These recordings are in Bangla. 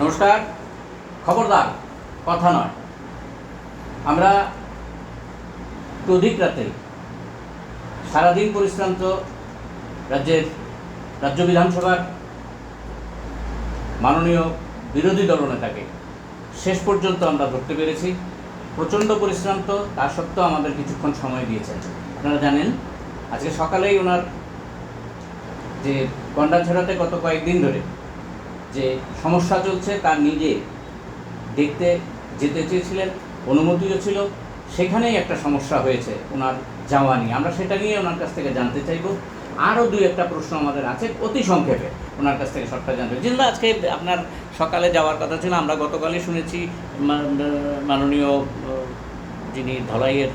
নমস্কার। খবরদার, কথা নয়। আমরা অধিক রাতে সারাদিন পরিশ্রান্ত রাজ্যের রাজ্য বিধানসভার মাননীয় বিরোধী দলনেতাকে শেষ পর্যন্ত আমরা ধরতে পেরেছি। প্রচণ্ড পরিশ্রান্ত, তা সত্ত্বেও আমাদের কিছুক্ষণ সময় দিয়েছেন। আপনারা জানেন, আজকে সকালেই ওনার যে গন্ডা ছড়াতে গত কয়েকদিন ধরে যে সমস্যা চলছে তার নিজে দেখতে যেতে চেয়েছিলেন অনুমতিও ছিল। সেখানেই একটা সমস্যা হয়েছে ওনার যাওয়া নিয়ে। আমরা সেটা নিয়ে ওনার কাছ থেকে জানতে চাইব। আরও দুই একটা প্রশ্ন আমাদের আছে অতি সংক্ষেপে ওনার কাছ থেকে সবটা জানতে জিন্দা আজকে আপনার সকালে যাওয়ার কথা ছিল আমরা গতকালই শুনেছি মাননীয় যিনি ধলাইয়ের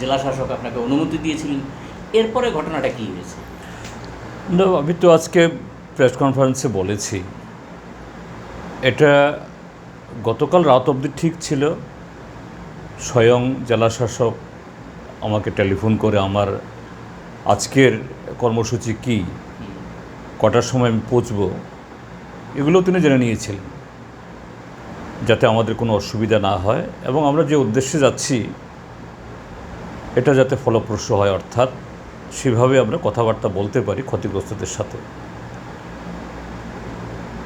জেলা শাসক আপনাকে অনুমতি দিয়েছিলেন। এরপরে ঘটনাটা কী হয়েছে? না আমি তো আজকে প্রেস কনফারেন্সে বলেছি এটা গতকাল রাত অবধি ঠিক ছিল। স্বয়ং জেলাশাসক আমাকে টেলিফোন করে, আমার আজকের কর্মসূচি কী? কটার সময় আমি পৌঁছব? এগুলো তিনি জেনে নিয়েছিলেন, যাতে আমাদের কোনো অসুবিধা না হয়। এবং আমরা যে উদ্দেশ্যে যাচ্ছি, এটা যাতে ফলপ্রসূ হয়, অর্থাৎ সেভাবে আমরা কথাবার্তা বলতে পারি ক্ষতিগ্রস্তদের সাথে।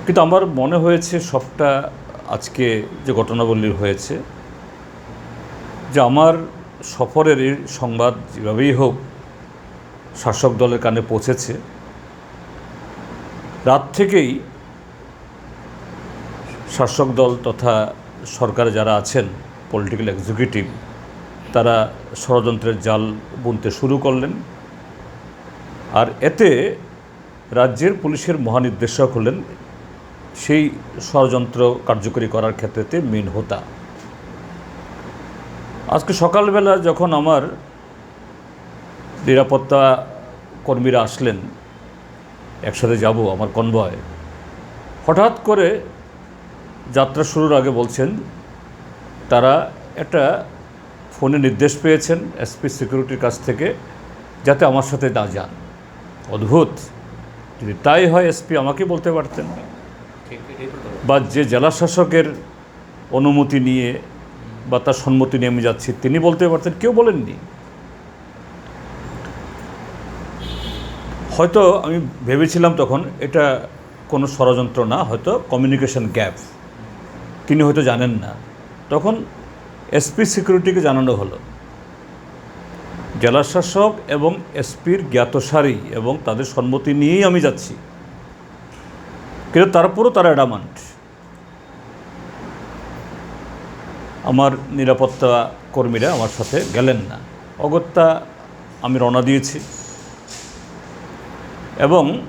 কিন্তু আমার মনে হয়েছে সবটা আজকে যে ঘটনাবলী হয়েছে, যে আমার সফরের এই সংবাদ যেভাবেই হোক শাসক দলের কানে পৌঁছেছে। রাত থেকেই শাসক দল তথা সরকারে যারা আছেন পলিটিক্যাল এক্সিকিউটিভ তারা ষড়যন্ত্রের জাল বুনতে শুরু করলেন। আর এতে রাজ্যের পুলিশের মহানির্দেশক হলেন সেই ষড়যন্ত্র কার্যকরী করার ক্ষেত্রেতে মেন হোতা। আজকে সকালবেলা যখন আমার নিরাপত্তা কর্মীরা আসলেন, একসাথে যাব আমার কনভয়, হঠাৎ করে যাত্রা শুরুর আগে বলছেন, তারা একটা ফোনে নির্দেশ পেয়েছেন এসপি সিকিউরিটির কাছ থেকে যাতে আমার সাথে না যান। অদ্ভুত! যদি তাই হয়, এসপি আমাকে বলতে পারতেন। বা যে জেলা শাসকের অনুমতি নিয়ে বা তার সম্মতি নিয়ে আমি যাচ্ছি, তিনি বলতে পারতেন, কেউ বলেননি। হয়তো আমি ভেবেছিলাম তখন এটা কোনো ষড়যন্ত্র না, হয়তো কমিউনিকেশন গ্যাপ তিনি হয়তো জানেন না। তখন এসপি সিকিউরিটিকে জানানো হলো। জেলাশাসক এবং এসপির জ্ঞাতসারি এবং তাদের সম্মতি নিয়েই আমি যাচ্ছি। কিন্তু তারপরও তারা অ্যাডামান্ট আমার নিরাপত্তা কর্মীরা আমার সাথে গেলেন না। অগত্যা আমি রওনা দিয়েছি। এবং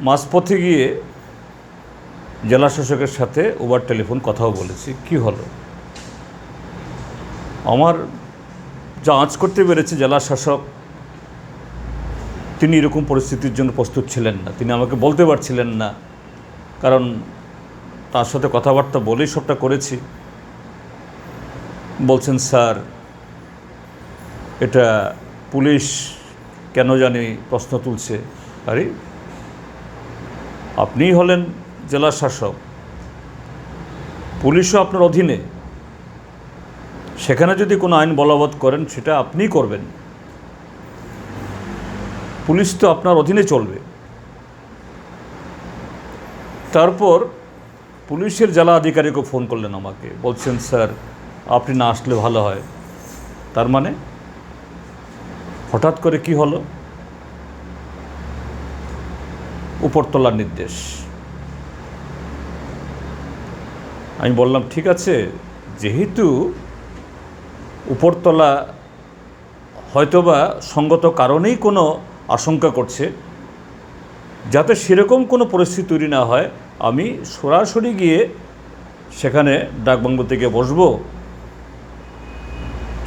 মাঝপথে গিয়ে জেলা শাসকের সাথে ওভার টেলিফোন কথাও বলেছি, কি হলো? আমার যা আঁচ করতে পেরেছে জেলা শাসক তিনি এরকম পরিস্থিতির জন্য প্রস্তুত ছিলেন না। তিনি আমাকে বলতে পারছিলেন না। কারণ তার সাথে কথাবার্তা বলেই সবটা করেছি। বলছেন, স্যার, এটা পুলিশ কেন জানি প্রশ্ন তুলছে। আরে, আপনিই হলেন জেলা শাসক, পুলিশও আপনার অধীনে। সেখানে যদি কোনো আইন বলবৎ করেন, সেটা আপনিই করবেন। পুলিশ তো আপনার অধীনে চলবে। তারপর পুলিশের জেলা আধিকারিকও ফোন করলেন আমাকে, বলছেন, স্যার আপনি না আসলে ভালো হয়। তার মানে হঠাৎ করে কি হলো? উপরতলার নির্দেশ। আমি বললাম, ঠিক আছে, যেহেতু উপরতলা হয়তোবা সঙ্গত কারণেই কোনো আশঙ্কা করছে, যাতে সেরকম কোনো পরিস্থিতি তৈরি না হয়, আমি সরাসরি গিয়ে সেখানে ডাকবাংলো থেকে বসবো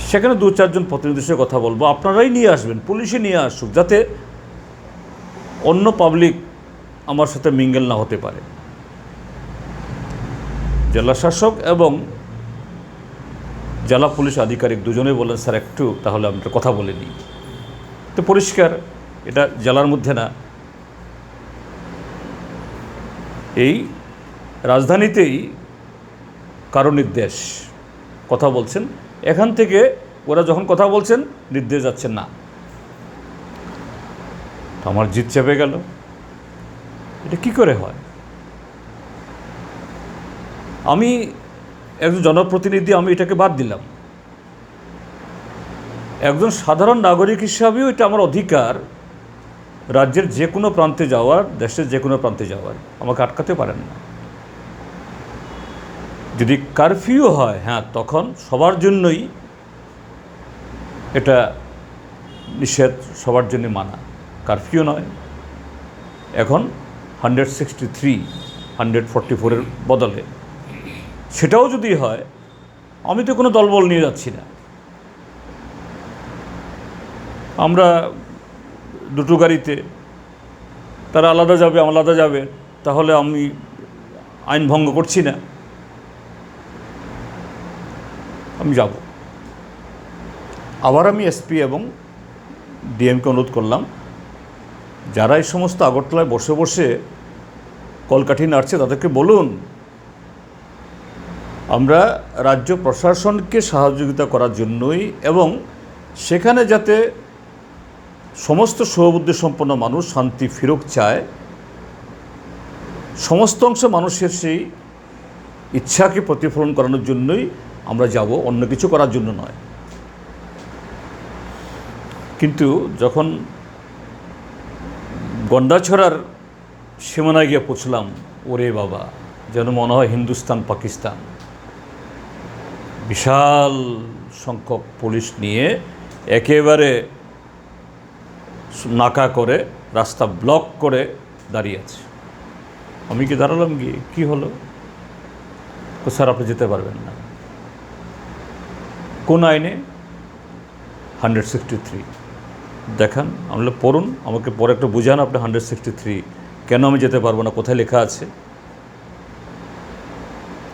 সেখানে দু চারজন প্রতিনিধির সাথে কথা বলব। আপনারাই নিয়ে আসবেন, পুলিশে নিয়ে আসুক, যাতে অন্য পাবলিক আমার সাথে মিঙ্গেল না হতে পারে। জেলা শাসক এবং জেলা পুলিশ আধিকারিক দুজনেই বলেন স্যার, একটু তাহলে আমরা কথা বলে নিই। তো পরিষ্কার, এটা জেলার মধ্যে না। এই রাজধানীতেই কারও নির্দেশ কথা বলছেন এখান থেকে ওরা যখন কথা বলছেন, নির্দেশ যাচ্ছেন না। আমার জিত চেপে গেল। এটা কি করে হয়? আমি একজন জনপ্রতিনিধি, আমি এটাকে বাদ দিলাম। একজন সাধারণ নাগরিক হিসাবেও এটা আমার অধিকার রাজ্যের যে কোনো প্রান্তে যাওয়ার, দেশের যে কোনো প্রান্তে যাওয়ার। আমাকে আটকাতে পারেন না। যদি কারফিউ হয় হ্যাঁ তখন সবার জন্যই এটা নিষেধ, সবার জন্য মানা। কারফিউ নয়। এখন hundred sixty three hundred forty ফোরের বদলে। সেটাও যদি হয়, আমি তো কোনো দলবল নিয়ে যাচ্ছি না। আমরা দুটো গাড়িতে, তারা আলাদা যাবে আলাদা যাবে, তাহলে আমি আইন ভঙ্গ করছি না। আমি যাব। আবার আমি এসপি এবং ডিএমকে অনুরোধ করলাম, যারা এই সমস্ত আগরতলায় বসে বসে কলকাঠি নাড়ছে তাদেরকে বলুন, আমরা রাজ্য প্রশাসনকে সহযোগিতা করার জন্যই এবং সেখানে যাতে সমস্ত সহবুদ্ধি সম্পন্ন মানুষ শান্তি ফিরুক চায়, সমস্ত অংশ মানুষের সেই ইচ্ছাকে প্রতিফলন করানোর জন্যই আমরা যাব অন্য কিছু করার জন্য নয়। কিন্তু যখন গন্ডাছড়ার সীমানায় গিয়ে পৌঁছলাম, ওরে বাবা, যেন মনে হয় হিন্দুস্তান, পাকিস্তান। বিশাল সংখ্যক পুলিশ নিয়ে একেবারে নাকা করে, রাস্তা ব্লক করে দাঁড়িয়ে আছে। আমি কি দাঁড়ালাম গিয়ে? কী হলো? স্যার, আপনি যেতে পারবেন না। কোন আইনে? হান্ড্রেড সিক্সটি থ্রি দেখান আমি বললাম, পড়ুন আমাকে পরে একটু বুঝান আপনি হান্ড্রেড সিক্সটি থ্রি কেন আমি যেতে পারব না? কোথায় লেখা আছে?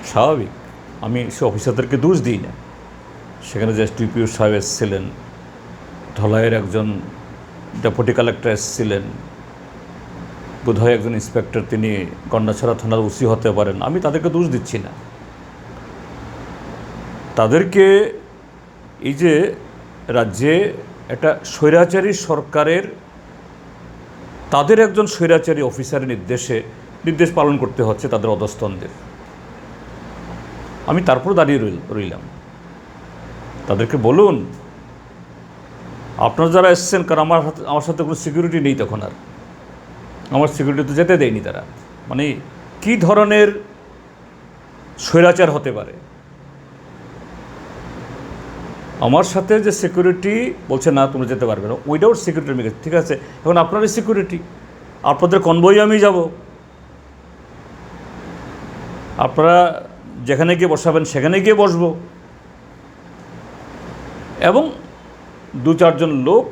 স্বাভাবিক। আমি সে অফিসারদেরকে দোষ দিই না। সেখানে যে টিপিও সাহেব এসেছিলেন। ধলাইয়ের একজন ডেপুটি কালেক্টর এসেছিলেন। বোধহয় একজন ইন্সপেক্টর তিনি কন্যাছড়া থানার ওসি হতে পারেন। আমি তাদেরকে দোষ দিচ্ছি না। তাদেরকে এই যে রাজ্যে একটা স্বৈরাচারী সরকারের, তাদের একজন স্বৈরাচারী অফিসারের নির্দেশে নির্দেশ পালন করতে হচ্ছে তাদের অধস্তনদের। আমি তারপর দাঁড়িয়ে রইল, রইলাম। তাদেরকে বলুন, আপনারা যারা এসছেন, কারণ আমার হাতে, আমার সাথে কোনো সিকিউরিটি নেই তখন আর। আমার সিকিউরিটি তো যেতে দেয়নি তারা। মানে কি ধরনের স্বৈরাচার হতে পারে? আমার সাথে যে সিকিউরিটি বলছে, না তুমি যেতে পারবে না। উইদাউট সিকিউরিটি আমি ঠিক আছে? এখন আপনারই সিকিউরিটি আপনাদের কনবই আমি যাব। আপনারা যেখানে গিয়ে বসাবেন, সেখানে গিয়ে বসবো। এবং দু চারজন লোক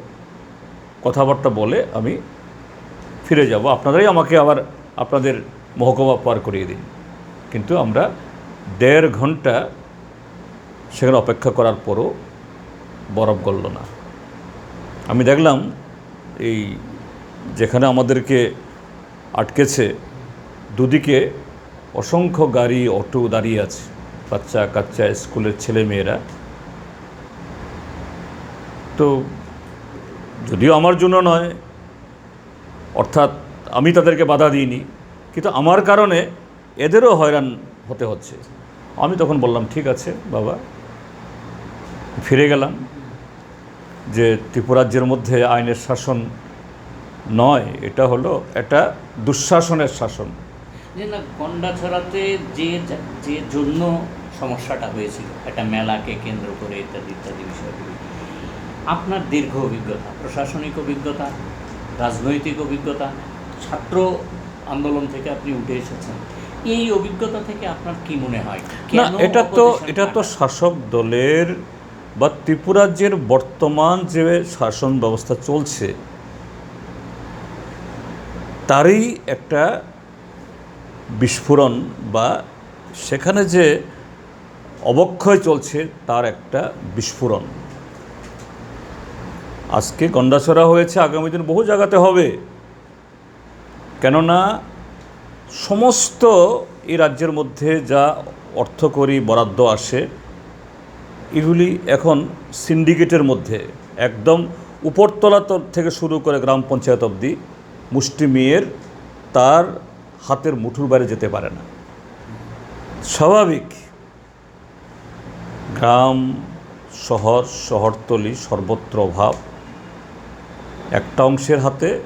কথাবার্তা বলে আমি ফিরে যাব। আপনারাই আমাকে আবার আপনাদের মহকুমা পার করিয়ে দিন। কিন্তু আমরা দেড় ঘণ্টা সেখানে অপেক্ষা করার পরও বরফ গলল না। আমি দেখলাম এই যেখানে আমাদেরকে আটকেছে, দুদিকে অসংখ্য গাড়ি, অটো দাঁড়িয়ে আছে, বাচ্চা কাচ্চা, স্কুলের ছেলে মেয়েরা তো যদিও আমার জন্য নয়, অর্থাৎ আমি তাদেরকে বাধা দিইনি, কিন্তু আমার কারণে এদেরও হয়রান হতে হচ্ছে। আমি তখন বললাম, ঠিক আছে বাবা। ফিরে গেলাম। যে ত্রিপুরাজ্যের মধ্যে আইনের শাসন নয় এটা হলো এটা দুঃশাসনের শাসন। যে না গন্ডাছড়াতে যে যে জন্য সমস্যাটা হয়েছিল একটা মেলাকে কেন্দ্র করে ইত্যাদি ইত্যাদি বিষয়গুলি আপনার দীর্ঘ অভিজ্ঞতা প্রশাসনিক অভিজ্ঞতা রাজনৈতিক অভিজ্ঞতা ছাত্র আন্দোলন থেকে আপনি উঠে এসেছেন এই অভিজ্ঞতা থেকে আপনার কি মনে হয়? না এটা তো এটা তো শাসক দলের বা ত্রিপুরাজ্যের বর্তমান যে শাসন ব্যবস্থা চলছে, তারই একটা বিস্ফোরণ বা সেখানে যে অবক্ষয় চলছে তার একটা বিস্ফোরণ। আজকে গন্ডাছড়া হয়েছে, আগামী দিন বহু জায়গাতে হবে। কেননা সমস্ত এই রাজ্যের মধ্যে যা অর্থকরী বরাদ্দ আসে এগুলি এখন সিন্ডিকেটের মধ্যে একদম উপরতলা তল থেকে শুরু করে গ্রাম পঞ্চায়েত অবধি মুষ্টি মেয়ের তার হাতের মুঠুর বাইরে যেতে পারে না। স্বাভাবিক। গ্রাম, শহর, শহরতলি সর্বত্র অভাব। একটা অংশের হাতে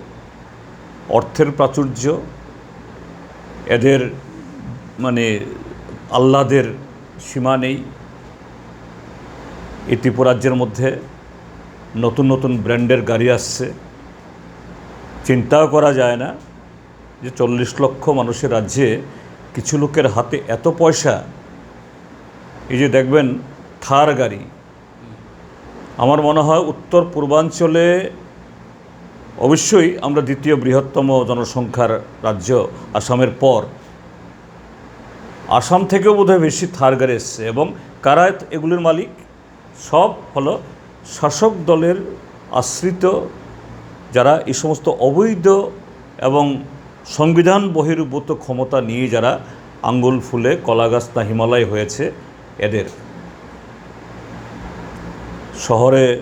অর্থের প্রাচুর্য, এদের মানে আহ্লাদের সীমা নেই। এই ত্রিপুরাজ্যের মধ্যে নতুন নতুন ব্র্যান্ডের গাড়ি আসছে। চিন্তাও করা যায় না যে চল্লিশ লক্ষ মানুষের রাজ্যে কিছু লোকের হাতে এত পয়সা। এই যে দেখবেন, থার গাড়ি। আমার মনে হয় উত্তর পূর্বাঞ্চলে অবশ্যই আমরা দ্বিতীয় বৃহত্তম জনসংখ্যার রাজ্য আসামের পর। আসাম থেকেও বোধহয় বেশি থার গাড়ি এসছে এবং কারা এগুলির মালিক সব হলো শাসক দলের আশ্রিত যারা এই সমস্ত অবৈধ এবং সংবিধান বহির্ভূত ক্ষমতা নিয়ে যারা আঙ্গুল ফুলে কলাগাছ না হিমালয় হয়েছে এদের। শহরে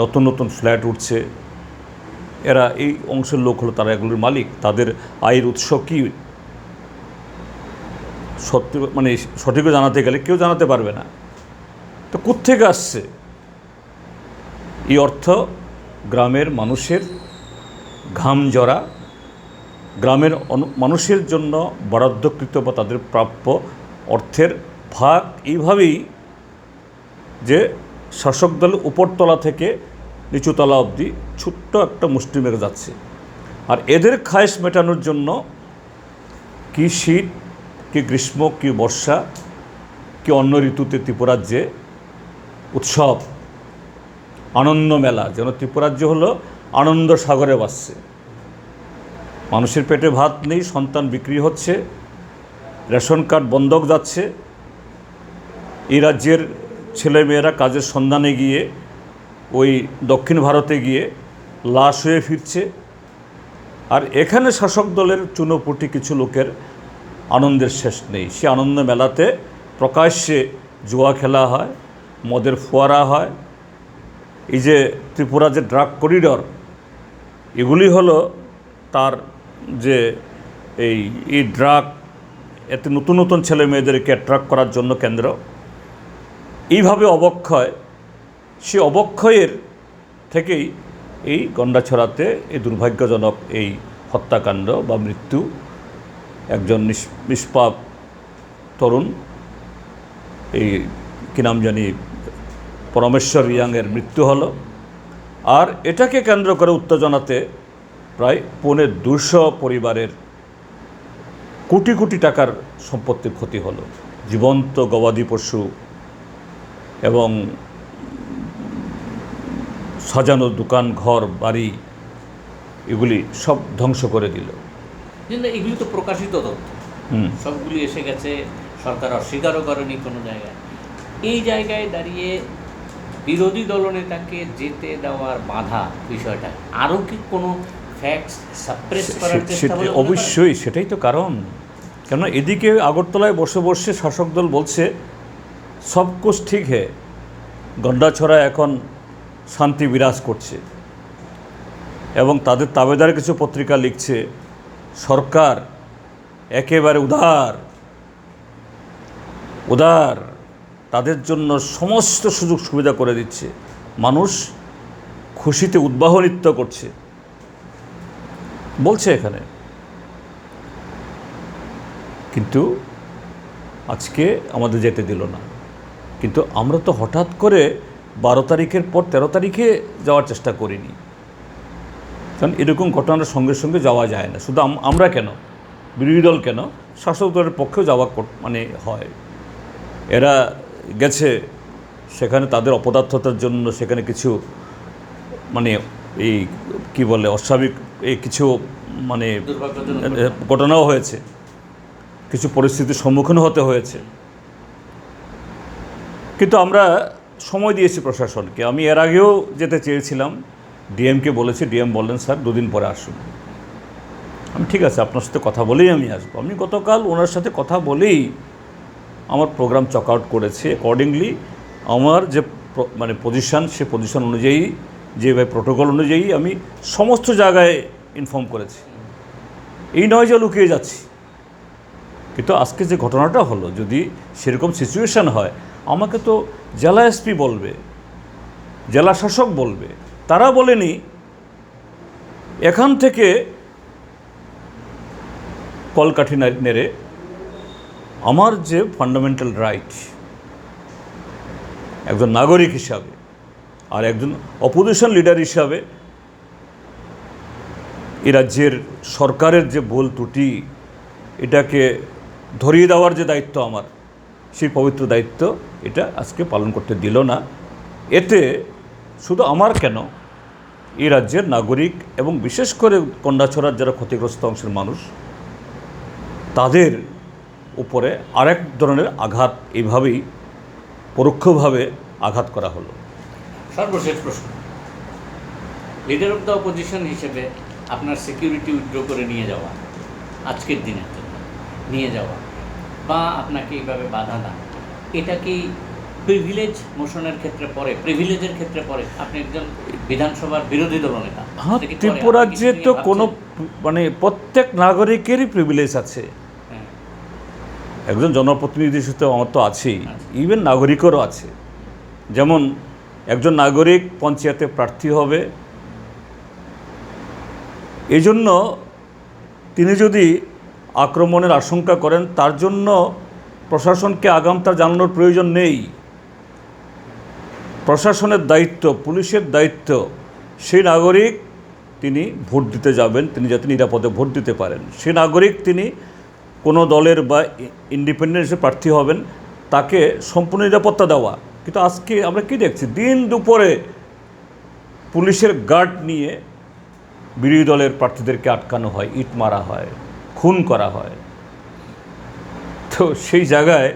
নতুন নতুন ফ্ল্যাট উঠছে। এরা এই অংশের লোক হলো তারা এগুলোর মালিক। তাদের আয়ের উৎস কী? সত্যি মানে সঠিকও জানাতে গেলে কেউ জানাতে পারবে না। তো কোত্থেকে আসছে? এই অর্থ গ্রামের মানুষের ঘাম জরা, গ্রামের মানুষের জন্য বরাদ্দকৃত বা তাদের প্রাপ্য অর্থের ভাগ এইভাবেই যে শাসক দল উপরতলা থেকে নিচুতলা অবধি ছোট্ট একটা মুষ্টি মেরে যাচ্ছে। আর এদের খায়েশ মেটানোর জন্য কি শীত, কি গ্রীষ্ম, কি বর্ষা, কি অন্য ঋতুতে ত্রিপুরাজ্যে উৎসব, আনন্দ মেলা, যেন ত্রিপুরাজ্য হলো আনন্দ সাগরে বাসছে মানুষের পেটে ভাত নেই, সন্তান বিক্রি হচ্ছে, রেশন কার্ড বন্ধক যাচ্ছে। এই রাজ্যের ছেলেমেয়েরা কাজের সন্ধানে গিয়ে, ওই দক্ষিণ ভারতে গিয়ে লাশ হয়ে ফিরছে। আর এখানে শাসক দলের চুনোপুটি কিছু লোকের আনন্দের শেষ নেই। সে আনন্দ মেলাতে প্রকাশ্যে জুয়া খেলা হয় মদের ফোয়ারা হয়। এই যে ত্রিপুরা যে ড্রাগ করিডর, এগুলি হলো তার যে এই এই ড্রাগ, এতে নতুন নতুন ছেলে মেয়েদেরকে অ্যাট্রাক্ট করার জন্য কেন্দ্র। এইভাবে অবক্ষয়, সে অবক্ষয়ের থেকেই এই গন্ডাছড়াতে এই দুর্ভাগ্যজনক এই হত্যাকাণ্ড বা মৃত্যু একজন নিষ্পাপ তরুণ, এই, কী নাম জানি পরমেশ্বর ইয়াংয়ের মৃত্যু হলো। আর এটাকে কেন্দ্র করে উত্তেজনাতে প্রায় পৌনে দুশো পরিবারের কোটি কোটি টাকার সম্পত্তির ক্ষতি হলো। জীবন্ত গবাদি পশু এবং সাজানো দোকান ঘর বাড়ি এগুলি সব ধ্বংস করে দিল। এগুলি তো প্রকাশিত তথ্য। সবগুলি এসে গেছে সরকার অস্বীকারও করেনি কোনো জায়গায়। এই জায়গায় দাঁড়িয়ে বিরোধী দলনেতাকে যেতে দেওয়ার বাধা বিষয়টা। আরও কি কোনো ফ্যাক্টস সাপ্রেস করার চেষ্টা সেটা বলে করেন? অবশ্যই সেটাই তো কারণ। কেননা এদিকে আগরতলায় বসে বসে শাসক দল বলছে সব কুছ ঠিক হে গন্ডাছড়া এখন শান্তি বিরাজ করছে। এবং তাদের তাবেদার কিছু পত্রিকা লিখছে সরকার একেবারে উদার উদার। তাদের জন্য সমস্ত সুযোগ সুবিধা করে দিচ্ছে। মানুষ খুশিতে উদ্বাহ নৃত্য করছে। বলছে এখানে। কিন্তু আজকে আমাদের যেতে দিল না। কিন্তু আমরা তো হঠাৎ করে বারো তারিখের পর তেরো তারিখে যাওয়ার চেষ্টা করিনি। কারণ এরকম ঘটনার সঙ্গে সঙ্গে যাওয়া যায় না। শুধু আমরা কেন? বিরোধী দল কেন? শাসক দলের পক্ষেও যাওয়া মানে হয়। এরা গেছে সেখানে তাদের অপদার্থতার জন্য সেখানে কিছু মানে এই কি বলে অস্বাভাবিক এই কিছু মানে ঘটনাও হয়েছে। কিছু পরিস্থিতির সম্মুখীন হতে হয়েছে। কিন্তু আমরা সময় দিয়েছি প্রশাসনকে। আমি এর আগেও যেতে চেয়েছিলাম। ডিএমকে বলেছি ডিএম বললেন স্যার দুদিন পরে আসুন। আমি ঠিক আছে আপনার সাথে কথা বলেই আমি আসব। আমি গতকাল ওনার সাথে কথা বলেই আমার প্রোগ্রাম চক আউট করেছি। অ্যাকর্ডিংলি আমার যে মানে পজিশন সে পজিশন অনুযায়ী, যেভাবে প্রোটোকল অনুযায়ী আমি সমস্ত জায়গায় ইনফর্ম করেছি। এই নয় যে লুকিয়ে যাচ্ছি। কিন্তু আজকে যে ঘটনাটা হলো, যদি সেরকম সিচুয়েশান হয়, আমাকে তো জেলা এসপি বলবে, জেলা শাসক বলবে, তারা বলেনি, এখান থেকে কলকাঠি নেড়ে আমার যে ফান্ডামেন্টাল রাইট একজন নাগরিক হিসাবে আর একজন অপোজিশন লিডার হিসাবে এ রাজ্যের সরকারের যে ভুল ত্রুটি, এটাকে ধরিয়ে দেওয়ার যে দায়িত্ব আমার, সেই পবিত্র দায়িত্ব এটা আজকে পালন করতে দিল না। এতে শুধু আমার কেন, এই রাজ্যের নাগরিক এবং বিশেষ করে কন্যাছড়ার যারা ক্ষতিগ্রস্ত অংশের মানুষ, তাদের উপরে আরেক ধরনের আঘাত এভাবেই পরোক্ষভাবে আঘাত করা হলো। সর্বশেষ প্রশ্ন। লিডার অফ দ্য অপোজিশন হিসেবে আপনার সিকিউরিটি উইথড্র করে নিয়ে যাওয়া আজকের দিনের জন্য নিয়ে যাওয়া বা আপনাকে এইভাবে বাধা দান এটা কি প্রিভিলেজ মোশনের ক্ষেত্রে পড়ে? প্রিভিলেজের ক্ষেত্রে পড়ে? আপনি একজন বিধানসভার বিরোধী দলনেতা হ্যাঁ এটা কি পড়ে? ত্রিপুরা আপনি তো কোনো মানে প্রত্যেক নাগরিকেরই প্রিভিলেজ আছে। একজন জনপ্রতিনিধি হিসেবে আমার তো আছেই। ইভেন নাগরিকেরও আছে। যেমন একজন নাগরিক পঞ্চায়েতে প্রার্থী হবে। এই জন্য তিনি যদি আক্রমণের আশঙ্কা করেন, তার জন্য প্রশাসনকে আগামটা জানানোর প্রয়োজন নেই। প্রশাসনের দায়িত্ব, পুলিশের দায়িত্ব, সেই নাগরিক তিনি ভোট দিতে যাবেন। তিনি যাতে নিরাপদে ভোট দিতে পারেন। সে নাগরিক তিনি কোনো দলের বা ইন্ডিপেন্ডেন্ট প্রার্থী হবেন, তাকে সম্পূর্ণ নিরাপত্তা দেওয়া। কিন্তু আজকে আমরা কি দেখছি? দিন দুপুরে পুলিশের গার্ড নিয়ে বিরোধী দলের প্রার্থীদেরকে আটকানো হয়, ইট মারা হয়, খুন করা হয়। তো সেই জায়গায়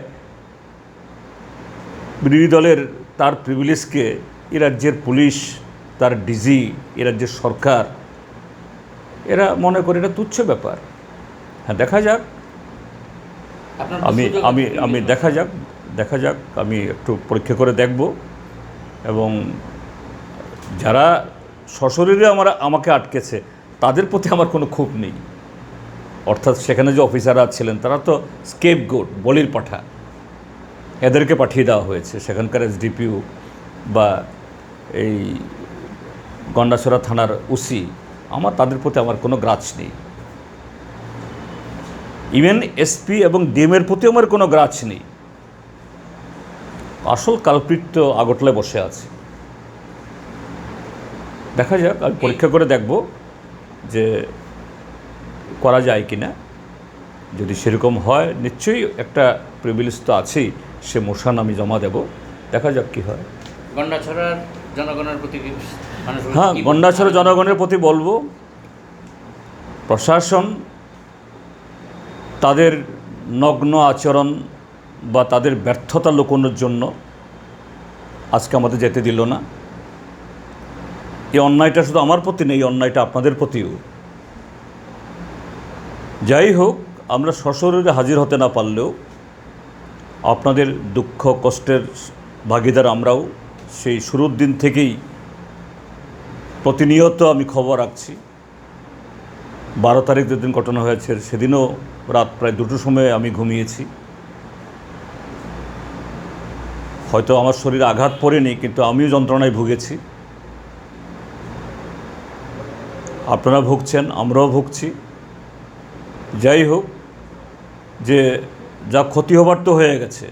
বিরোধী দলের তার প্রিভিলেজকে এ রাজ্যের পুলিশ, তার ডিজি এ রাজ্যের সরকার, এরা মনে করে এটা তুচ্ছ ব্যাপার। হ্যাঁ দেখা যাক। আমি আমি আমি দেখা যাক দেখা যাক আমি একটু পরীক্ষা করে দেখব। এবং যারা সশরীরে আমার আমাকে আটকেছে তাদের প্রতি আমার কোনো ক্ষোভ নেই। অর্থাৎ সেখানে যে অফিসাররা ছিলেন তারা তো স্কেপ গোট বলির পাঠা। এদেরকে পাঠিয়ে দেওয়া হয়েছে। সেখানকার এসডিপিউ বা এই গন্ডাছড়া থানার ওসি আমার তাদের প্রতি আমার কোনো গ্রাজ নেই। ইভেন এসপি এবং ডিএমের প্রতি আমার কোনো গ্রাজ নেই। আসল কালপ্রিট তো আগটলায় বসে আছে। দেখা যাক আমি পরীক্ষা করে দেখব যে করা যায় কি না যদি সেরকম হয় নিশ্চয়ই একটা প্রিভিলেজ তো আছেই সে মোশন আমি জমা দেব। দেখা যাক কি হয়। গন্ডাছড়ার জনগণের প্রতি হ্যাঁ গন্ডাছড়া জনগণের প্রতি বলব। প্রশাসন তাদের নগ্ন আচরণ বা তাদের ব্যর্থতা লুকোনোর জন্য আজকে আমাদের যেতে দিল না। এই অন্যায়টা শুধু আমার প্রতি নেই অন্যায়টা আপনাদের প্রতিও। যাই হোক, আমরা সশরীরে হাজির হতে না পারলেও আপনাদের দুঃখ, কষ্টের ভাগিদার আমরাও সেই শুরুর দিন থেকেই প্রতিনিয়ত আমি খবর রাখছি। বারো তারিখ যেদিন ঘটনা হয়েছে, সেদিনও রাত প্রায় দুটোর সময় আমি ঘুমিয়েছি। হয়তো আমার শরীরে আঘাত পড়েনি, কিন্তু আমিও যন্ত্রণায় ভুগেছি। আপনারা ভুগছেন, আমরাও ভুগছি। যাই হোক, যে যা ক্ষতি হবার তো হয়ে গেছে,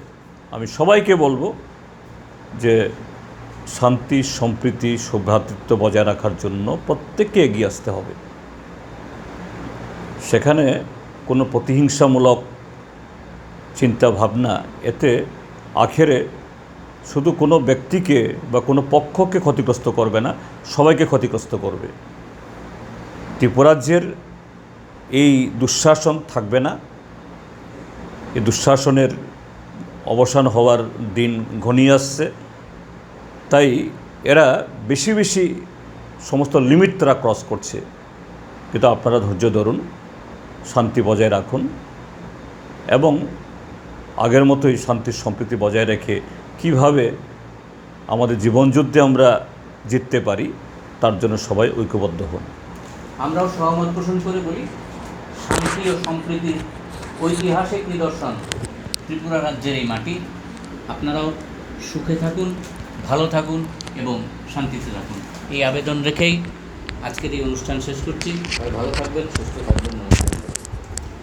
আমি সবাইকে বলব যে শান্তি, সম্প্রীতি, সৌভ্রাতৃত্ব বজায় রাখার জন্য প্রত্যেককে এগিয়ে আসতে হবে। সেখানে কোনো প্রতিহিংসামূলক চিন্তা ভাবনা এতে আখেরে শুধু কোনো ব্যক্তিকে বা কোনো পক্ষকে ক্ষতিগ্রস্ত করবে না, সবাইকে ক্ষতিগ্রস্ত করবে। ত্রিপুরাজ্যের এই দুঃশাসন থাকবে না। এই দুঃশাসনের অবসান হওয়ার দিন ঘনিয়ে আসছে। তাই এরা বেশি বেশি সমস্ত লিমিট তারা ক্রস করছে। কিন্তু আপনারা ধৈর্য ধরুন। শান্তি বজায় রাখুন এবং আগের মতোই শান্তি সম্প্রীতি বজায় রেখে কীভাবে আমাদের জীবনযুদ্ধে আমরা জিততে পারি, তার জন্য সবাই ঐক্যবদ্ধ হন। আমরাও সহমত পোষণ করে বলি, শান্তি ও সম্প্রীতির ঐতিহাসিক নিদর্শন ত্রিপুরা রাজ্যের এই মাটি। আপনারাও সুখে থাকুন, ভালো থাকুন এবং শান্তিতে থাকুন এই আবেদন রেখেই আজকের এই অনুষ্ঠান শেষ করছি। ভালো থাকবেন, সুস্থ থাকবেন।